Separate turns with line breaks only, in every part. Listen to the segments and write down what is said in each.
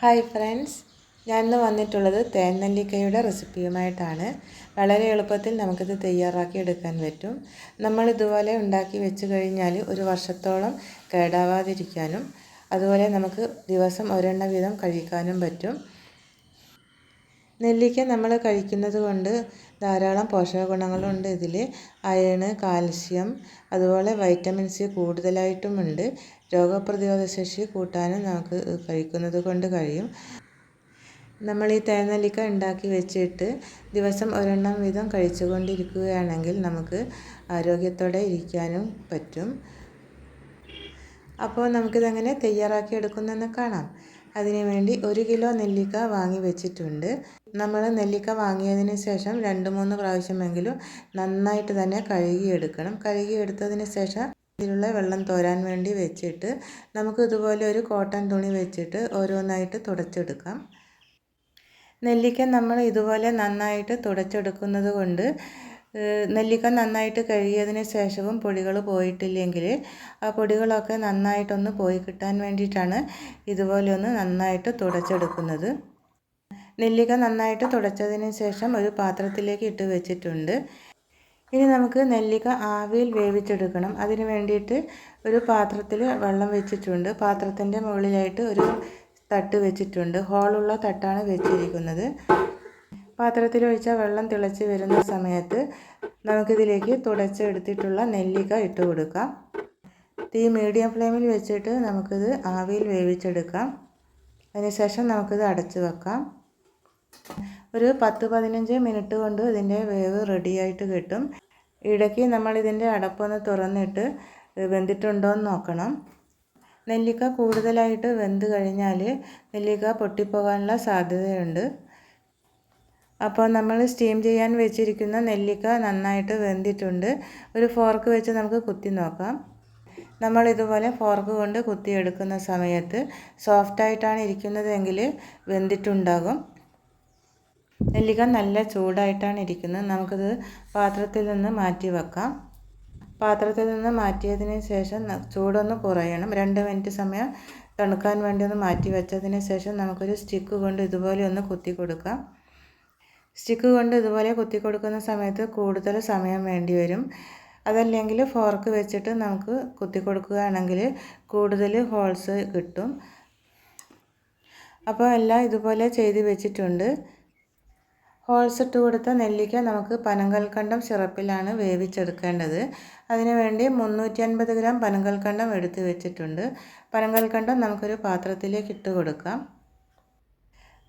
Hi friends. ഞാൻ ഇന്ന് വന്നിട്ടുള്ളത് തേൻ നെല്ലിക്കയുടെ റെസിപ്പിയുമായിട്ടാണ്. വളരെ എളുപ്പത്തിൽ നമുക്കിത് തയ്യാറാക്കി എടുക്കാൻ പറ്റും. നമ്മൾ ഇതുപോലെ ഉണ്ടാക്കി വെച്ച് കഴിഞ്ഞാൽ ഒരു വർഷത്തോളം കേടാവാതിരിക്കാനും അതുപോലെ നമുക്ക് ദിവസം ഒരെണ്ണ വീതം കഴിക്കാനും പറ്റും. നെല്ലിക്ക നമ്മൾ കഴിക്കുന്നത് കൊണ്ട് ധാരാളം പോഷക ഗുണങ്ങളുണ്ട് ഇതിൽ അയണ് കാൽസ്യം അതുപോലെ വൈറ്റമിൻ സി കൂടുതലായിട്ടുമുണ്ട്. രോഗപ്രതിരോധ ശേഷി കൂട്ടാനും നമുക്ക് കഴിക്കുന്നത് കൊണ്ട് കഴിയും. നമ്മൾ ഈ തേനലിക്ക ഉണ്ടാക്കി വെച്ചിട്ട് ദിവസം ഒരെണ്ണം വീതം കഴിച്ചുകൊണ്ടിരിക്കുകയാണെങ്കിൽ നമുക്ക് ആരോഗ്യത്തോടെ ഇരിക്കാനും പറ്റും. അപ്പോൾ നമുക്കിതെങ്ങനെ തയ്യാറാക്കി എടുക്കുന്നതെന്ന് കാണാം. അതിനുവേണ്ടി ഒരു കിലോ നെല്ലിക്ക വാങ്ങി വെച്ചിട്ടുണ്ട്. നമ്മൾ നെല്ലിക്ക വാങ്ങിയതിന് ശേഷം രണ്ട് മൂന്ന് പ്രാവശ്യമെങ്കിലും നന്നായിട്ട് തന്നെ കഴുകിയെടുക്കണം. കഴുകിയെടുത്തതിന് ശേഷം ഇതിലുള്ള വെള്ളം തോരാൻ വേണ്ടി വെച്ചിട്ട് നമുക്ക് ഇതുപോലെ ഒരു കോട്ടൺ തുണി വെച്ചിട്ട് ഓരോന്നായിട്ട് തുടച്ചെടുക്കാം. നെല്ലിക്ക നമ്മൾ ഇതുപോലെ നന്നായിട്ട് തുടച്ചെടുക്കുന്നത് കൊണ്ട് നെല്ലിക്ക നന്നായിട്ട് കഴുകിയതിന് ശേഷവും പൊടികൾ പോയിട്ടില്ലെങ്കിൽ ആ പൊടികളൊക്കെ നന്നായിട്ടൊന്ന് പോയി കിട്ടാൻ വേണ്ടിയിട്ടാണ് ഇതുപോലെ ഒന്ന് നന്നായിട്ട് തുടച്ചെടുക്കുന്നത്. നെല്ലിക്ക നന്നായിട്ട് തുടച്ചതിന് ശേഷം ഒരു പാത്രത്തിലേക്ക് ഇട്ട് വെച്ചിട്ടുണ്ട്. ഇനി നമുക്ക് നെല്ലിക്ക ആവിയിൽ വേവിച്ചെടുക്കണം. അതിന് വേണ്ടിയിട്ട് ഒരു പാത്രത്തിൽ വെള്ളം വെച്ചിട്ടുണ്ട്. പാത്രത്തിന്റെ മുകളിലായിട്ട് ഒരു തട്ട് വെച്ചിട്ടുണ്ട്. ഹോളുള്ള തട്ടാണ് വെച്ചിരിക്കുന്നത്. പാത്രത്തിൽ ഒഴിച്ച വെള്ളം തിളച്ച് വരുന്ന സമയത്ത് നമുക്കിതിലേക്ക് തുടച്ചെടുത്തിട്ടുള്ള നെല്ലിക്ക ഇട്ട് കൊടുക്കാം. തീ മീഡിയം ഫ്ലെയിമിൽ വെച്ചിട്ട് നമുക്കിത് ആവിയിൽ വേവിച്ചെടുക്കാം. അതിനുശേഷം നമുക്കിത് അടച്ച് വെക്കാം. ഒരു പത്ത് പതിനഞ്ച് മിനിറ്റ് കൊണ്ട് ഇതിന്റെ വേവ് റെഡിയായിട്ട് കിട്ടും. ഇടയ്ക്ക് നമ്മൾ ഇതിന്റെ അടപ്പൊന്ന് തുറന്നിട്ട് വെന്തിട്ടുണ്ടോ എന്ന് നോക്കണം. നെല്ലിക്ക കൂടുതലായിട്ട് വെന്ത് കഴിഞ്ഞാൽ നെല്ലിക്ക പൊട്ടിപ്പോകാനുള്ള സാധ്യതയുണ്ട്. അപ്പോൾ നമ്മൾ സ്റ്റീം ചെയ്യാൻ വെച്ചിരിക്കുന്ന നെല്ലിക്ക നന്നായിട്ട് വെന്തിട്ടുണ്ട്. ഒരു ഫോർക്ക് വെച്ച് നമുക്ക് കുത്തി നോക്കാം. നമ്മൾ ഇതുപോലെ ഫോർക്ക് കൊണ്ട് കുത്തിയെടുക്കുന്ന സമയത്ത് സോഫ്റ്റായിട്ടാണ് ഇരിക്കുന്നതെങ്കിൽ വെന്തിട്ടുണ്ടാകും. നെല്ലിക്ക നല്ല ചൂടായിട്ടാണ് ഇരിക്കുന്നത്. നമുക്കിത് പാത്രത്തിൽ നിന്ന് മാറ്റി വെക്കാം. പാത്രത്തിൽ നിന്ന് മാറ്റിയതിന് ശേഷം ചൂടൊന്ന് കുറയണം. രണ്ട് മിനിറ്റ് സമയം തണുക്കാൻ വേണ്ടി ഒന്ന് മാറ്റി വെച്ചതിന് ശേഷം നമുക്കൊരു സ്റ്റിക്ക് കൊണ്ട് ഇതുപോലെ ഒന്ന് കുത്തി കൊടുക്കാം. സ്റ്റിക്ക് കൊണ്ട് ഇതുപോലെ കുത്തി കൊടുക്കുന്ന സമയത്ത് കൂടുതൽ സമയം വേണ്ടി വരും. അതല്ലെങ്കിൽ ഫോർക്ക് വെച്ചിട്ട് നമുക്ക് കുത്തി കൊടുക്കുകയാണെങ്കിൽ കൂടുതൽ ഹോൾസ് കിട്ടും. അപ്പോൾ എല്ലാം ഇതുപോലെ ചെയ്ത് വെച്ചിട്ടുണ്ട്. ഹോൾസ് ഇട്ട് കൊടുത്ത നെല്ലിക്ക നമുക്ക് പനങ്കൽക്കണ്ടം സിറപ്പിലാണ് വേവിച്ചെടുക്കേണ്ടത്. അതിനുവേണ്ടി മുന്നൂറ്റി അൻപത് ഗ്രാം പനങ്കൽക്കണ്ടം എടുത്ത് വെച്ചിട്ടുണ്ട്. പനങ്കൽക്കണ്ടം നമുക്കൊരു പാത്രത്തിലേക്ക് ഇട്ട് കൊടുക്കാം.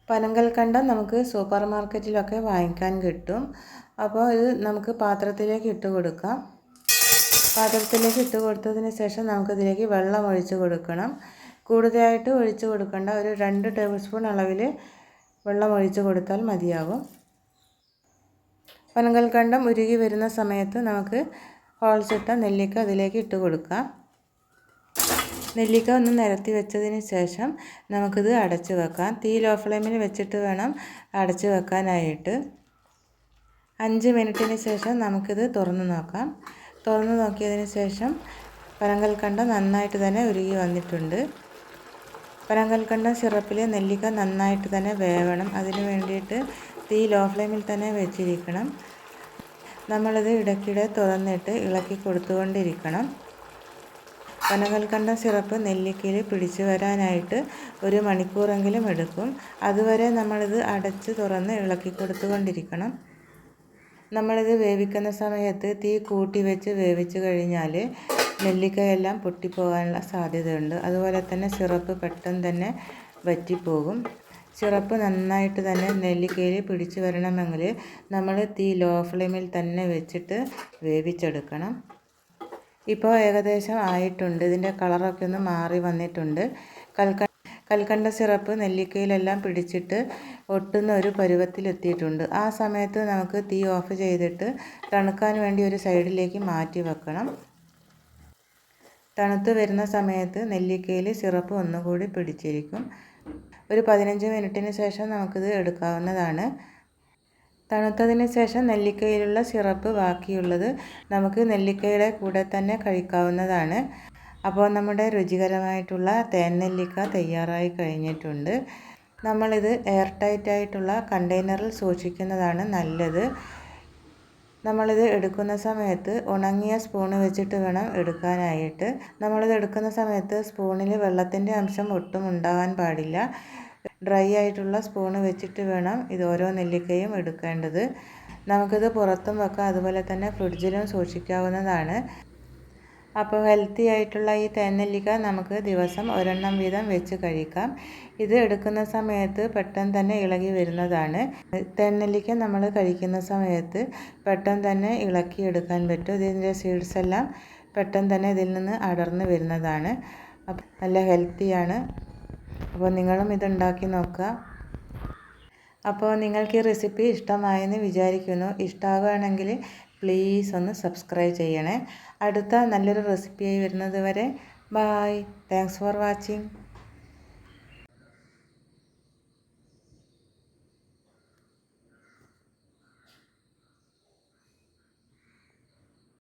പനങ്കൽക്കണ്ടം നമുക്ക് സൂപ്പർ മാർക്കറ്റിലൊക്കെ വാങ്ങിക്കാൻ കിട്ടും. അപ്പോൾ ഇത് നമുക്ക് പാത്രത്തിലേക്ക് ഇട്ട് കൊടുക്കാം. പാത്രത്തിലേക്ക് ഇട്ട് കൊടുത്തതിന് ശേഷം നമുക്കിതിലേക്ക് വെള്ളം ഒഴിച്ച് കൊടുക്കണം. കൂടുതലായിട്ട് ഒഴിച്ച് കൊടുക്കേണ്ട ഒരു രണ്ട് ടേബിൾ സ്പൂൺ അളവിൽ വെള്ളം ഒഴിച്ച് കൊടുത്താൽ മതിയാകും പനങ്കൽക്കണ്ടം ഉരുകി വരുന്ന സമയത്ത് നമുക്ക് ഹോൾസിട്ട നെല്ലിക്ക അതിലേക്ക് ഇട്ട് കൊടുക്കാം. നെല്ലിക്ക ഒന്ന് നിരത്തി വെച്ചതിന് ശേഷം നമുക്കിത് അടച്ചു വെക്കാം. തീ ലോ ഫ്ലെയിമിൽ വെച്ചിട്ട് വേണം അടച്ചു വെക്കാനായിട്ട്. അഞ്ച് മിനിറ്റിന് ശേഷം നമുക്കിത് തുറന്ന് നോക്കാം. തുറന്ന് നോക്കിയതിന് ശേഷം പനങ്കൽക്കണ്ടം നന്നായിട്ട് തന്നെ ഉരുകി വന്നിട്ടുണ്ട്. പനങ്കൽക്കണ്ടം സിറപ്പിൽ നെല്ലിക്ക നന്നായിട്ട് തന്നെ വേവണം. അതിന് വേണ്ടിയിട്ട് തീ ലോ ഫ്ലെയിമിൽ തന്നെ വെച്ചിരിക്കണം. നമ്മളത് ഇടയ്ക്കിടെ തുറന്നിട്ട് ഇളക്കി കൊടുത്തുകൊണ്ടിരിക്കണം. പനകൽക്കണ്ടം സിറപ്പ് നെല്ലിക്കയിൽ പിടിച്ചു വരാനായിട്ട് ഒരു മണിക്കൂറെങ്കിലും എടുക്കും. അതുവരെ നമ്മളിത് അടച്ച് തുറന്ന് ഇളക്കി കൊടുത്തുകൊണ്ടിരിക്കണം. നമ്മളിത് വേവിക്കുന്ന സമയത്ത് തീ കൂട്ടി വെച്ച് വേവിച്ച് കഴിഞ്ഞാൽ നെല്ലിക്കയെല്ലാം പൊട്ടിപ്പോകാനുള്ള സാധ്യതയുണ്ട്. അതുപോലെ തന്നെ സിറപ്പ് പെട്ടെന്ന് തന്നെ വറ്റിപ്പോകും. സിറപ്പ് നന്നായിട്ട് തന്നെ നെല്ലിക്കയിൽ പിടിച്ച് വരണമെങ്കിൽ നമ്മൾ തീ ലോ ഫ്ലെയിമിൽ തന്നെ വെച്ചിട്ട് വേവിച്ചെടുക്കണം. ഇപ്പോൾ ഏകദേശം ആയിട്ടുണ്ട്. ഇതിന്റെ കളറൊക്കെ ഒന്ന് മാറി വന്നിട്ടുണ്ട്. കൽക്ക കൽക്കണ്ട സിറപ്പ് നെല്ലിക്കയിലെല്ലാം പിടിച്ചിട്ട് ഒട്ടുന്ന ഒരു പരുവത്തിലെത്തിയിട്ടുണ്ട്. ആ സമയത്ത് നമുക്ക് തീ ഓഫ് ചെയ്തിട്ട് തണുക്കാൻ വേണ്ടി ഒരു സൈഡിലേക്ക് മാറ്റി വെക്കണം. തണുത്ത് വരുന്ന സമയത്ത് നെല്ലിക്കയിൽ സിറപ്പ് ഒന്നുകൂടി പിടിച്ചിരിക്കും. ഒരു പതിനഞ്ച് മിനിറ്റിന് ശേഷം നമുക്കിത് എടുക്കാവുന്നതാണ്. തണുത്തതിന് ശേഷം നെല്ലിക്കയിലുള്ള സിറപ്പ് ബാക്കിയുള്ളത് നമുക്ക് നെല്ലിക്കയുടെ കൂടെ തന്നെ കഴിക്കാവുന്നതാണ്. അപ്പോൾ നമ്മുടെ രുചികരമായിട്ടുള്ള തേൻ നെല്ലിക്ക തയ്യാറായി കഴിഞ്ഞിട്ടുണ്ട്. നമ്മളിത് എയർ ടൈറ്റ് ആയിട്ടുള്ള കണ്ടെയ്നറിൽ സൂക്ഷിക്കുന്നതാണ് നല്ലത്. നമ്മളിത് എടുക്കുന്ന സമയത്ത് ഉണങ്ങിയ സ്പൂണ് വെച്ചിട്ട് വേണം എടുക്കാനായിട്ട്. നമ്മളിത് എടുക്കുന്ന സമയത്ത് സ്പൂണിൽ വെള്ളത്തിന്റെ അംശം ഒട്ടും ഉണ്ടാകാൻ പാടില്ല. ഡ്രൈ ആയിട്ടുള്ള സ്പൂണ് വെച്ചിട്ട് വേണം ഇത് ഓരോ നെല്ലിക്കയും എടുക്കേണ്ടത്. നമുക്കിത് പുറത്തും വെക്കാം. അതുപോലെ തന്നെ ഫ്രിഡ്ജിലും സൂക്ഷിക്കാവുന്നതാണ്. അപ്പോൾ ഹെൽത്തി ആയിട്ടുള്ള ഈ തേനെല്ലിക്ക നമുക്ക് ദിവസം ഒരെണ്ണം വീതം വെച്ച് കഴിക്കാം. ഇത് എടുക്കുന്ന സമയത്ത് പെട്ടെന്ന് തന്നെ ഇളകി വരുന്നതാണ്. തേനെല്ലിക്ക നമ്മൾ കഴിക്കുന്ന സമയത്ത് പെട്ടെന്ന് തന്നെ ഇളക്കി എടുക്കാൻ പറ്റും. ഇതിന്റെ സീഡ്സ് എല്ലാം പെട്ടെന്ന് തന്നെ ഇതിൽ നിന്ന് അടർന്ന് വരുന്നതാണ്. നല്ല ഹെൽത്തിയാണ്. അപ്പോൾ നിങ്ങളും ഇതുണ്ടാക്കി നോക്കുക. അപ്പോൾ നിങ്ങൾക്ക് ഈ റെസിപ്പി ഇഷ്ടമായെന്ന് വിചാരിക്കുന്നു. ഇഷ്ടമാകുകയാണെങ്കിൽ പ്ലീസ് ഒന്ന് സബ്സ്ക്രൈബ് ചെയ്യണേ. അടുത്ത നല്ലൊരു റെസിപ്പിയായി വരുന്നത് വരെ ബായ് താങ്ക്സ് ഫോർ വാച്ചിങ്